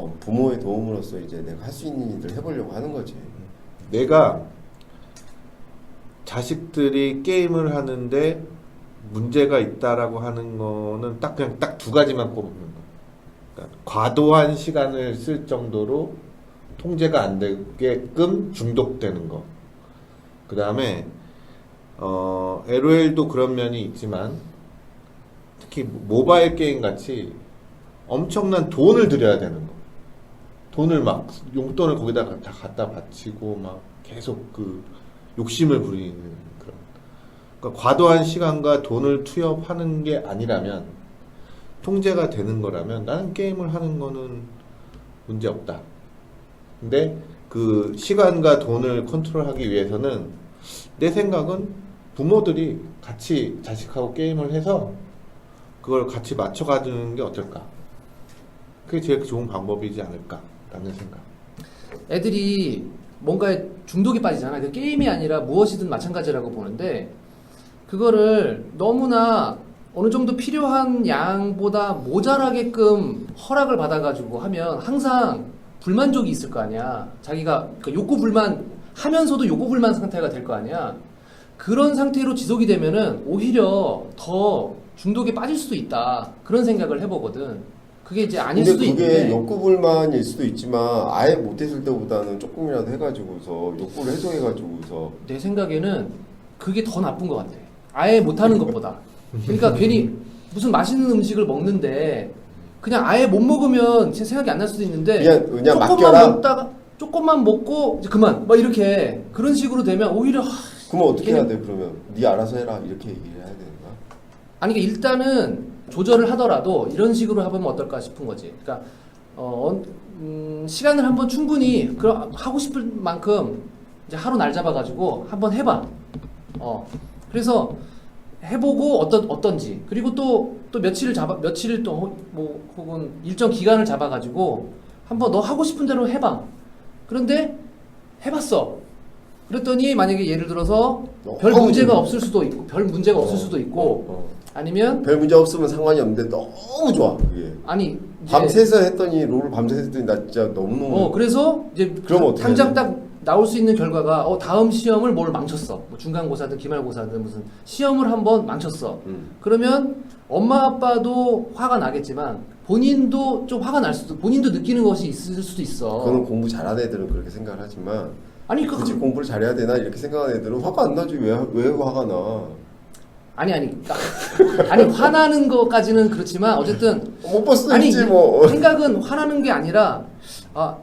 어, 부모의 도움으로써 이제 내가 할 수 있는 일을 해보려고 하는 거지. 내가 자식들이 게임을 하는데 문제가 있다라고 하는 거는 딱 그냥 딱 두 가지만 꼽는 거. 그러니까 과도한 시간을 쓸 정도로 통제가 안 되게끔 중독되는 거. 그 다음에 어, LOL도 그런 면이 있지만 특히 모바일 게임 같이 엄청난 돈을 들여야 되는 거. 돈을 막 용돈을 거기다가 다 갖다 바치고 막 계속 그 욕심을 부리는 그런. 그러니까 과도한 시간과 돈을 투여하는 게 아니라면 통제가 되는 거라면 나는 게임을 하는 거는 문제 없다. 근데 그 시간과 돈을 컨트롤하기 위해서는 내 생각은 부모들이 같이 자식하고 게임을 해서 그걸 같이 맞춰가주는 게 어떨까? 그게 제일 좋은 방법이지 않을까 라는 생각. 애들이 뭔가에 중독에 빠지잖아. 그 게임이 아니라 무엇이든 마찬가지라고 보는데 그거를 너무나 어느 정도 필요한 양보다 모자라게끔 허락을 받아가지고 하면 항상 불만족이 있을 거 아니야. 자기가 그러니까 욕구 불만 하면서도 욕구 불만 상태가 될 거 아니야. 그런 상태로 지속이 되면은 오히려 더 중독에 빠질 수도 있다. 그런 생각을 해보거든. 그게 이제 아닐 근데 수도 그게 있는데. 욕구 불만일 수도 있지만 아예 못했을 때보다는 조금이라도 해가지고서 욕구를 해소해가지고서 내 생각에는 그게 더 나쁜 것 같아. 아예 못하는 것보다. 그러니까 괜히 무슨 맛있는 음식을 먹는데 그냥 아예 못 먹으면 제 생각이 안 날 수도 있는데 그냥- 그냥 조금만 맡겨라. 먹다가 조금만 먹고 이제 그만 막 이렇게 그런 식으로 되면 오히려 하, 그러면 어떻게 해야 돼 그러면 네 알아서 해라 이렇게 얘기를 해야 되는 거야? 아니 그러니까 일단은 조절을 하더라도 이런 식으로 해보면 어떨까 싶은 거지. 그러니까 어, 음, 시간을 한번 충분히 그럼 하고 싶을 만큼 이제 하루 날 잡아가지고 한번 해봐. 어 그래서 해보고 어떤 어떤지 그리고 또 또 며칠을 잡아 며칠을 또 뭐 혹은 일정 기간을 잡아가지고 한번 너 하고 싶은 대로 해봐. 그런데 해봤어. 그랬더니 만약에 예를 들어서 별 너무 문제가 좋아. 없을 수도 있고 별 문제가 없을 수도 있고 어. 아니면 별 문제 없으면 상관이 없는데 너무 좋아 그게. 아니 이제 밤새서 했더니 롤을 밤새서 했더니 나 진짜 너무너무 어 그래서 이제 그럼 어떻게 당장 해야 딱 나올 수 있는 결과가 어 다음 시험을 뭘 망쳤어. 뭐 중간고사든 기말고사든 무슨 시험을 한번 망쳤어. 음. 그러면 엄마 아빠도 화가 나겠지만 본인도 좀 화가 날 수도 본인도 느끼는 것이 있을 수도 있어. 그거는 공부 잘하는 애들은 그렇게 생각을 하지만 아니 그 굳이 공부를 잘해야 되나? 이렇게 생각하는 애들은 화가 안 나지. 왜, 왜 화가 나? 아니 아니 그러니까. 아니 화나는 것까지는 그렇지만 어쨌든 못 봤어 아니 있지 뭐. 생각은 화나는 게 아니라 아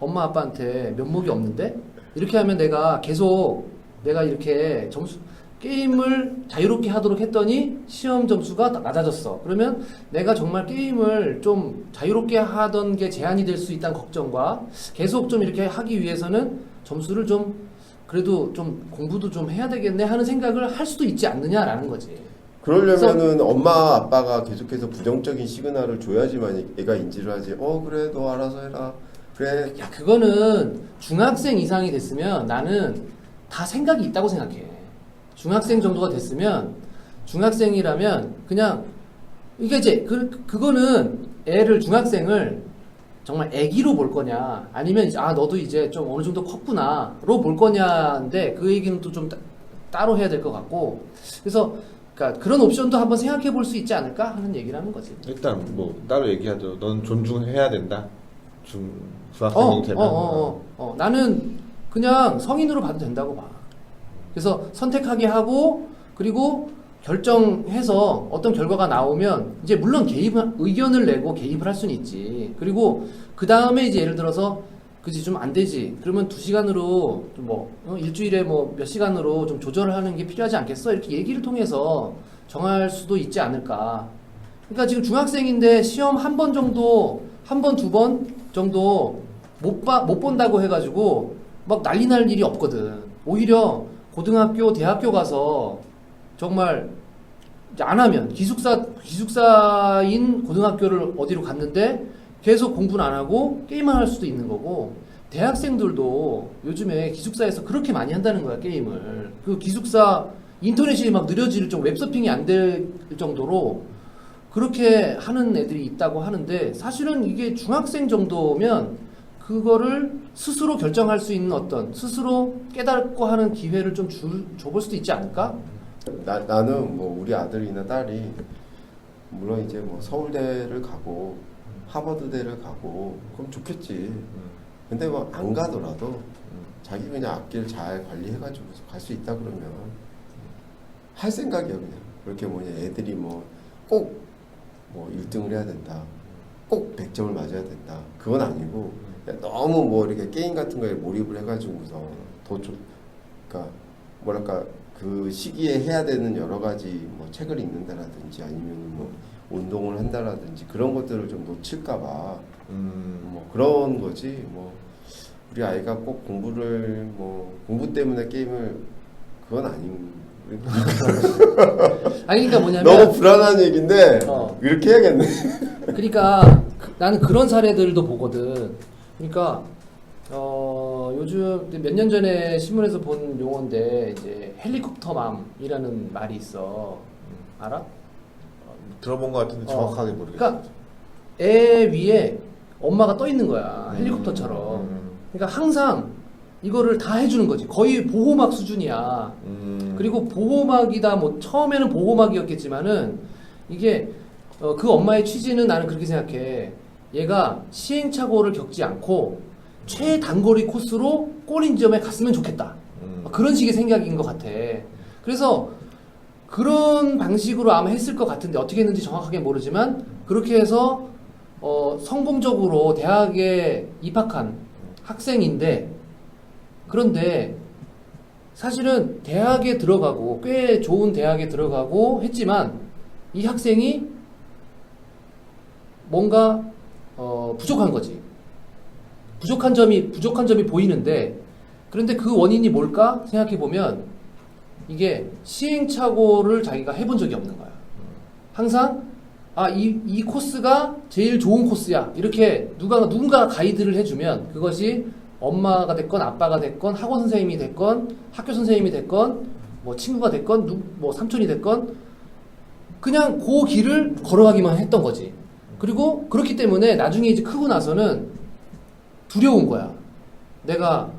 엄마 아빠한테 면목이 없는데? 이렇게 하면 내가 계속 내가 이렇게 점수 게임을 자유롭게 하도록 했더니 시험 점수가 나- 낮아졌어. 그러면 내가 정말 게임을 좀 자유롭게 하던 게 제한이 될 수 있다는 걱정과 계속 좀 이렇게 하기 위해서는 점수를 좀 그래도 좀 공부도 좀 해야 되겠네 하는 생각을 할 수도 있지 않느냐라는 거지. 그러려면은 엄마 아빠가 계속해서 부정적인 시그널을 줘야지만 애가 인지를 하지 어 그래 너 알아서 해라 그래 야, 그거는 중학생 이상이 됐으면 나는 다 생각이 있다고 생각해. 중학생 정도가 됐으면 중학생이라면 그냥 이게 이제 그 그거는 애를 중학생을 정말 애기로 볼 거냐 아니면 아 너도 이제 좀 어느 정도 컸구나로 볼 거냐인데 그 얘기는 또 좀 따로 해야 될 것 같고 그래서 그러니까 그런 옵션도 한번 생각해 볼 수 있지 않을까 하는 얘기를 하는 거지. 일단 뭐 따로 얘기하죠. 넌 존중해야 된다. 중 어, 중학생이 어, 되면 어, 어, 어. 나는 그냥 성인으로 봐도 된다고 봐. 그래서 선택하게 하고 그리고 결정해서 어떤 결과가 나오면 이제 물론 개입 의견을 내고 개입을 할 수는 있지. 그리고 그 다음에 이제 예를 들어서 그지 좀 안 되지. 그러면 두 시간으로 좀뭐 어, 일주일에 뭐 몇 시간으로 좀 조절을 하는 게 필요하지 않겠어? 이렇게 얘기를 통해서 정할 수도 있지 않을까. 그러니까 지금 중학생인데 시험 한 번 정도, 한 번, 두번 정도 못, 봐, 못 본다고 해가지고 막 난리 날 일이 없거든. 오히려 고등학교, 대학교 가서 정말 안 하면 기숙사, 기숙사인 고등학교를 어디로 갔는데 계속 공부는 안 하고 게임만 할 수도 있는 거고 대학생들도 요즘에 기숙사에서 그렇게 많이 한다는 거야, 게임을. 그 기숙사 인터넷이 막 느려질 정도, 웹서핑이 안 될 정도로 그렇게 하는 애들이 있다고 하는데 사실은 이게 중학생 정도면 그거를 스스로 결정할 수 있는 어떤 스스로 깨닫고 하는 기회를 좀 줄, 줘볼 수도 있지 않을까? 나, 나는 뭐 우리 아들이나 딸이 물론 이제 뭐 서울대를 가고 하버드대를 가고 그럼 좋겠지. 음. 근데 뭐 안 가더라도 자기 그냥 앞길 잘 관리해가지고 갈 수 있다 그러면 할 생각이야 그냥. 그렇게 뭐냐 애들이 뭐 꼭 뭐 1등을 해야 된다. 꼭 100점을 맞아야 된다. 그건 아니고 너무 뭐 이렇게 게임 같은 거에 몰입을 해가지고서 더 좋, 그러니까 뭐랄까 그 시기에 해야 되는 여러 가지 뭐 책을 읽는다라든지 아니면 뭐 운동을 한다라든지 그런 것들을 좀 놓칠까봐 음. 뭐 그런 거지 뭐 우리 아이가 꼭 공부를 뭐 공부 때문에 게임을 그건 아닌 아니 그러니까 뭐냐면 너무 불안한 얘기인데 어. 이렇게 해야겠네. 그러니까 그- 나는 그런 사례들도 보거든. 그러니까 어, 요즘 몇 년 전에 신문에서 본 용어인데 이제 헬리콥터맘이라는 말이 있어. 알아? 들어본 것 같은데 어. 정확하게 모르겠어. 그러니까 애 위에 엄마가 떠 있는 거야. 헬리콥터처럼. 음. 그러니까 항상 이거를 다 해주는 거지. 거의 보호막 수준이야. 음. 그리고 보호막이다 뭐 처음에는 보호막이었겠지만은 이게 어, 그 엄마의 취지는 나는 그렇게 생각해 얘가 시행착오를 겪지 않고 최단거리 코스로 골인점에 갔으면 좋겠다 음. 그런 식의 생각인 것 같아 그래서 그런 방식으로 아마 했을 것 같은데 어떻게 했는지 정확하게 모르지만 그렇게 해서 어, 성공적으로 대학에 입학한 학생인데 그런데 사실은 대학에 들어가고 꽤 좋은 대학에 들어가고 했지만 이 학생이 뭔가 어, 부족한 거지. 부족한 점이 부족한 점이 보이는데 그런데 그 원인이 뭘까 생각해 보면 이게 시행착오를 자기가 해본 적이 없는 거야. 항상 아이 이 코스가 제일 좋은 코스야 이렇게 누가 누군가 가이드를 해주면 그것이 엄마가 됐건 아빠가 됐건 학원 선생님이 됐건 학교 선생님이 됐건 뭐 친구가 됐건 누, 뭐 삼촌이 됐건 그냥 그 길을 걸어가기만 했던 거지. 그리고 그렇기 때문에 나중에 이제 크고 나서는 두려운 거야. 내가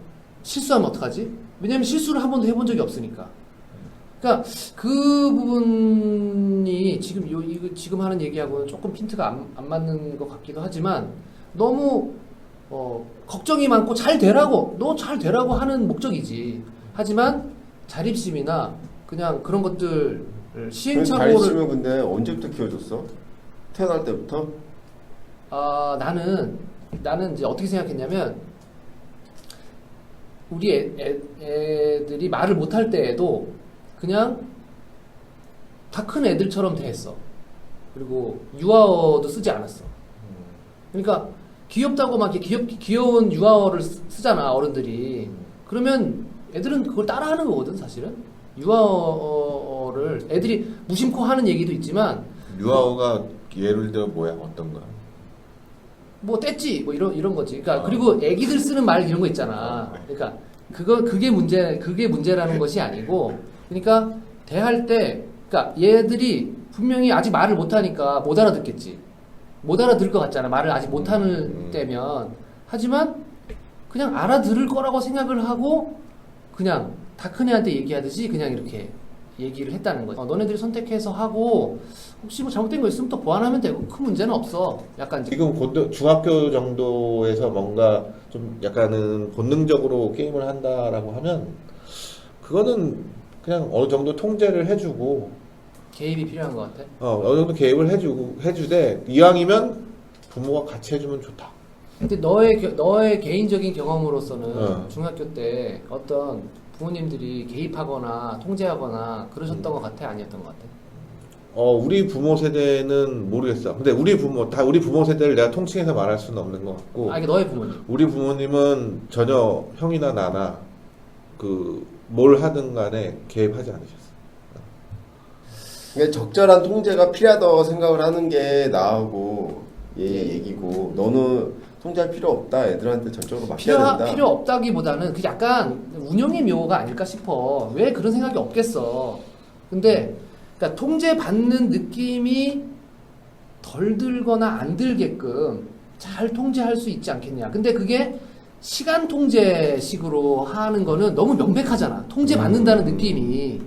실수하면 어떡하지? 왜냐면 실수를 한 번도 해본 적이 없으니까. 그러니까 그 부분이 지금 요 이거 지금 하는 얘기하고는 조금 핀트가 안, 안 맞는 것 같기도 하지만 너무 어, 걱정이 많고 잘 되라고 너 잘 되라고 하는 목적이지. 하지만 자립심이나 그냥 그런 것들 잘 시행착오를 치면 근데 언제부터 키워줬어? 태어날 때부터? 아 나는 나는 이제 어떻게 생각했냐면 우리 애, 애, 애 들이 말을 못할 때에도 그냥 다 큰 애들처럼 대했어. 그리고 유아어도 쓰지 않았어. 그러니까 귀엽다고 막 귀엽, 귀여운 유아어를 쓰- 쓰잖아 어른들이. 그러면 애들은 그걸 따라하는 거거든 사실은. 유아어를 애들이 무심코 하는 얘기도 있지만 유아어가 예를 들어 뭐야 어떤 거야? 뭐 뗐지 뭐 이런 이런 거지. 그러니까 아. 그리고 애기들 쓰는 말 이런 거 있잖아. 그러니까 그거 그게 문제 그게 문제라는 것이 아니고 그러니까 대할 때 그러니까 얘들이 분명히 아직 말을 못 하니까 못 알아듣겠지. 못 알아들을 것 같잖아. 말을 아직 못 하는 음. 때면 하지만 그냥 알아들을 거라고 생각을 하고 그냥 다 큰 애한테 얘기하듯이 그냥 이렇게 얘기를 했다는 거지. 어, 너네들이 선택해서 하고 혹시 뭐 잘못된 거 있으면 또 보완하면 되고 큰 문제는 없어. 약간 이제 지금 고등, 중학교 정도에서 뭔가 좀 약간은 본능적으로 게임을 한다라고 하면 그거는 그냥 어느 정도 통제를 해주고 개입이 필요한 것 같아. 어, 어느 정도 개입을 해주고 해주되 이왕이면 부모가 같이 해주면 좋다. 근데 너의 겨- 너의 개인적인 경험으로서는 어. 중학교 때 어떤 부모님들이 개입하거나 통제하거나 그러셨던 것 같아 아니었던 것 같아. 어, 우리 부모 세대는 모르겠어. 근데 우리 부모 다 우리 부모 세대를 내가 통칭해서 말할 수는 없는 것 같고 아 이게 너의 부모님. 우리 부모님은 전혀 형이나 나나 그 뭘 하든 간에 개입하지 않으셨어. 그러니까 적절한 통제가 필요하다고 생각을 하는 게 나하고 얘 얘기고 너는 통제할 필요 없다. 애들한테 전적으로 맡겨야 필요 된다. 필요 없다기보다는 그 약간 운영의 묘가 아닐까 싶어. 왜 그런 생각이 없겠어. 근데 그러니까 통제 받는 느낌이 덜 들거나 안 들게끔 잘 통제할 수 있지 않겠냐. 근데 그게 시간 통제식으로 하는 거는 너무 명백하잖아. 통제 받는다는 느낌이.